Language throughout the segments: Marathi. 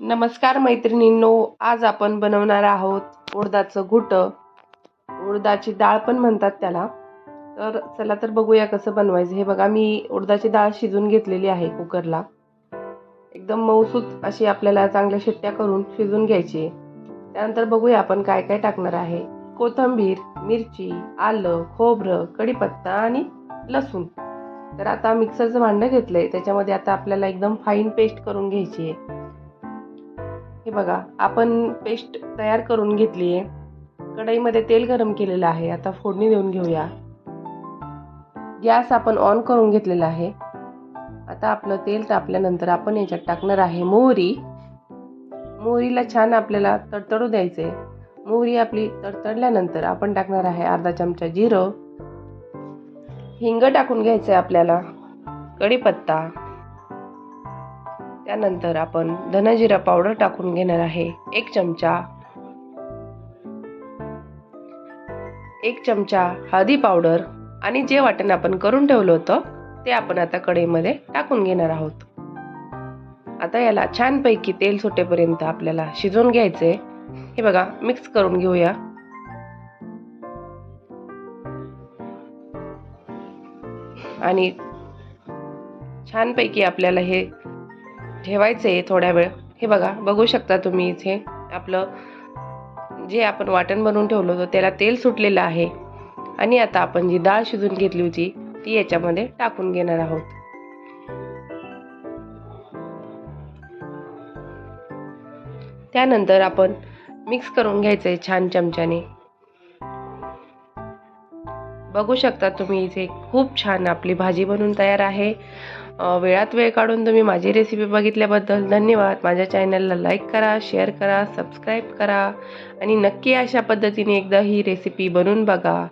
नमस्कार मैत्रिणींनो आज आपण बनवणार आहोत उडदाचं घुटं. उडदाची डाळ पण म्हणतात त्याला. तर चला तर बघूया कसं बनवायचं. हे बघा मी उडदाची डाळ शिजून घेतलेली आहे कुकरला. एकदम मऊसूत अशी आपल्याला चांगल्या शिट्ट्या करून शिजून घ्यायची. आहे त्यानंतर बघूया आपण काय काय टाकणार आहे. कोथिंबीर मिरची आलं खोबरं कढीपत्ता आणि लसूण. तर आता मिक्सरचं भांडं घेतलंय. त्याच्यामध्ये आता आपल्याला एकदम फाईन पेस्ट करून घ्यायची आहे. हे बघा आपण पेस्ट तयार करून घेतली आहे. कढईमध्ये तेल गरम केलेलं आहे. आता फोडणी देऊन घेऊया. गॅस आपण ऑन करून घेतलेला आहे. आता आपलं तेल तापल्यानंतर आपण याच्यात टाकणार आहे मोहरी. मोहरीला छान आपल्याला तडतडू द्यायचे मोहरी आपली तडतडल्यानंतर आपण टाकणार आहे अर्धा चमचा जिरं. हिंग टाकून घ्यायचं आहे आपल्याला. कढीपत्ता. त्यानंतर आपण धनजिरा पावडर टाकून घेणार आहे. एक चमचा. एक चमचा हळदी पावडर आणि जे वाटण आपण करून ठेवलं होतं ते आपण आता कढईमध्ये टाकून घेणार आहोत. आता याला छानपैकी तेल सुटेपर्यंत आपल्याला शिजवून घ्यायचे हे बघा मिक्स करून घेऊया. आणि छानपैकी आपल्याला हे ठेवायचं आहे थोड्या वेळ. हे बघा बघू शकता तुम्ही इथे आपलं जे आपण वाटण बनवून ठेवलं होतं त्याला तेल सुटलेलं आहे. आणि आता आपण जी डाळ शिजून घेतली होती ती याच्यामध्ये टाकून घेणार आहोत. त्यानंतर आपण मिक्स करून घ्यायचं आहे छान चमच्याने. बघू शकता तुम्ही इथे खूप छान आपली भाजी बनवून तयार आहे. वेळात वेळ काढून तुम्ही माझी रेसिपी बघितल्याबद्दल धन्यवाद. माझ्या चॅनलला लाईक करा शेअर करा सबस्क्राईब करा आणि नक्की अशा पद्धतीने एकदा ही रेसिपी बनवून बघा.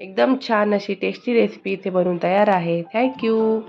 एकदम छान अशी टेस्टी रेसिपी इथे बनवून तयार आहे. थँक्यू